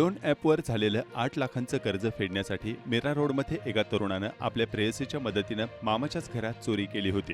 Loan ॲपवर झालेलं आठ लाखांचं कर्ज फेडण्यासाठी मीरा रोडमध्ये एका तरुणानं आपल्या प्रेयसीच्या मदतीनं मामाच्याच घरात चोरी केली होती.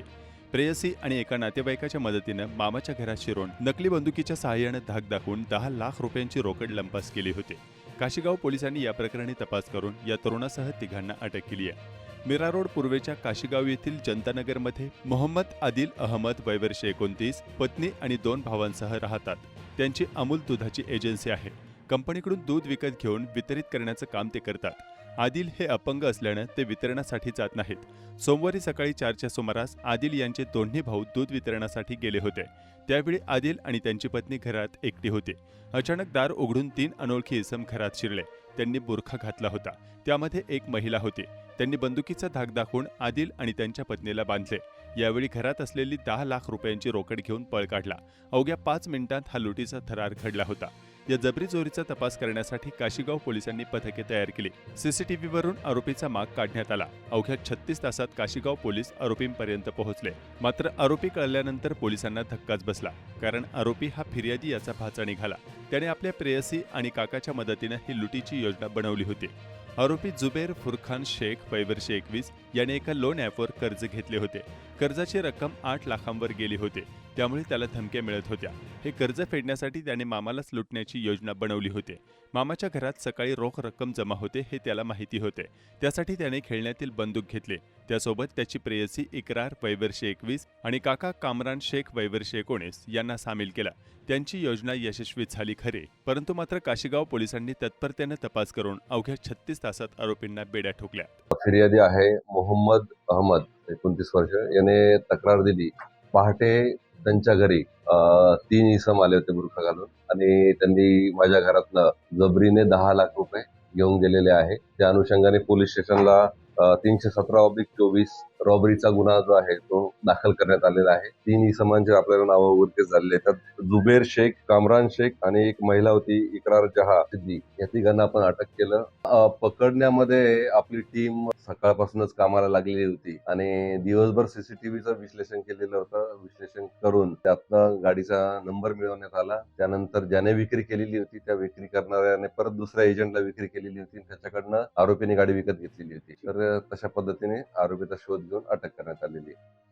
प्रेयसी आणि एका नातेवाईकाच्या मदतीनं मामाच्या घरात शिरून नकली बंदुकीच्या सहाय्यानं धाक दाखवून दहा लाख रुपयांची रोकड लंपास केली होती. काशीगाव पोलिसांनी या प्रकरणी तपास करून या तरुणासह तिघांना अटक केली आहे. मीरा रोड पूर्वेच्या काशीगाव येथील जनतानगरमध्ये मोहम्मद आदिल अहमद वयवर्षे एकोणतीस पत्नी आणि दोन भावांसह राहतात. त्यांची अमूल दुधाची एजन्सी आहे. कंपनीकडून दूध विकत घेऊन वितरित करण्याचं काम ते करतात. आदिल हे अपंग असल्यानं ते वितरणासाठी जात नाहीत. सोमवारी सकाळी चारच्या सुमारास आदिल यांचे दोन्ही भाऊ दूध वितरणासाठी गेले होते. त्यावेळी आदिल आणि त्यांची पत्नी घरात एकटी होती. अचानक दार उघडून तीन अनोळखी इसम घरात शिरले. त्यांनी बुरखा घातला होता. त्यामध्ये एक महिला होती. त्यांनी बंदुकीचा धाक दाखवून आदिल आणि त्यांच्या पत्नीला बांधले. यावेळी घरात असलेली दहा लाख रुपयांची रोकड घेऊन पळ काढला. अवघ्या पाच मिनिटांत हा लुटीचा थरार घडला होता. या जबरी चोरीचा तपास करण्यासाठी काशीगाव पोलिसांनी पथके तयार केली. सीसीटीव्हीवरून आरोपीचा माग काढण्यात आला. अवघ्या छत्तीस तासात काशीगाव पोलीस आरोपींपर्यंत पोहोचले. मात्र आरोपी कळल्यानंतर पोलिसांना धक्काच बसला कारण आरोपी हा फिर्यादी याचा भाचा निघाला. त्याने आपल्या प्रेयसी आणि काकाच्या मदतीनं ही लुटीची योजना बनवली होती. आरोपी जुबेर फुरखान शेख वैवर्षे एकवीस याने एका लोन ॲपवर कर्ज घेतले होते. कर्जाची रक्कम आठ लाखांवर गेली होती. त्यामुळे त्याला धमक्या मिळत होत्या. हे कर्ज फेडण्यासाठी त्याने मामालाच लुटण्याची योजना बनवली होती. मामाच्या घरात सकाळी रोख रक्कम जमा होते हे त्याला माहिती होते. त्यासाठी त्याने खेळण्यातील बंदूक घेतली. त्यासोबत त्याची प्रेयसी इकरार वैवर्षे एकवीस आणि काका कामरान शेख वैवर्षे एकोणीस यांना सामील केला. त्यांची योजना यशस्वी झाली खरे परंतु मात्र काशीगाव पोलिसांनी तत्परतेने तपास करून अवघ्या छत्तीस तासात आरोपींना बेड्या ठोकल्या. फिर्यादी आहे मोहम्मद अहमद एकोणतीस वर्ष. याने तक्रार दिली. पहाटे त्यांच्या घरी तीन इसम आले होते बुरखा घालून आणि त्यांनी माझ्या घरातनं जबरीने दहा लाख रुपये घेऊन गेलेले आहे. त्या अनुषंगाने पोलीस स्टेशनला तीनशे सतरा ऑब्लिक चोवीस रॉबरीचा गुन्हा जो आहे तो दाखल करण्यात आलेला आहे. तीन इसमांचे आपल्याला नावं उल्लेख झालेले आहेत. त्यात जुबेर शेख कामरान शेख आणि एक महिला होती इकरार जहा सिद्दी. या तिघांना आपण अटक केलं. पकडण्यामध्ये आपली टीम सकाळपासूनच कामाला लागलेली होती आणि दिवसभर सीसीटीव्हीचं विश्लेषण केलेलं होतं. विश्लेषण करून त्यातनं गाडीचा नंबर मिळवण्यात आला. त्यानंतर ज्याने विक्री केलेली होती त्या विक्री करणाऱ्याने परत दुसऱ्या एजंटला विक्री केलेली होती. आणि त्याच्याकडनं आरोपीने गाडी विकत घेतलेली होती. तर तशा पद्धतीने आरोपीचा शोध घेऊन अटक करण्यात आलेली आहे.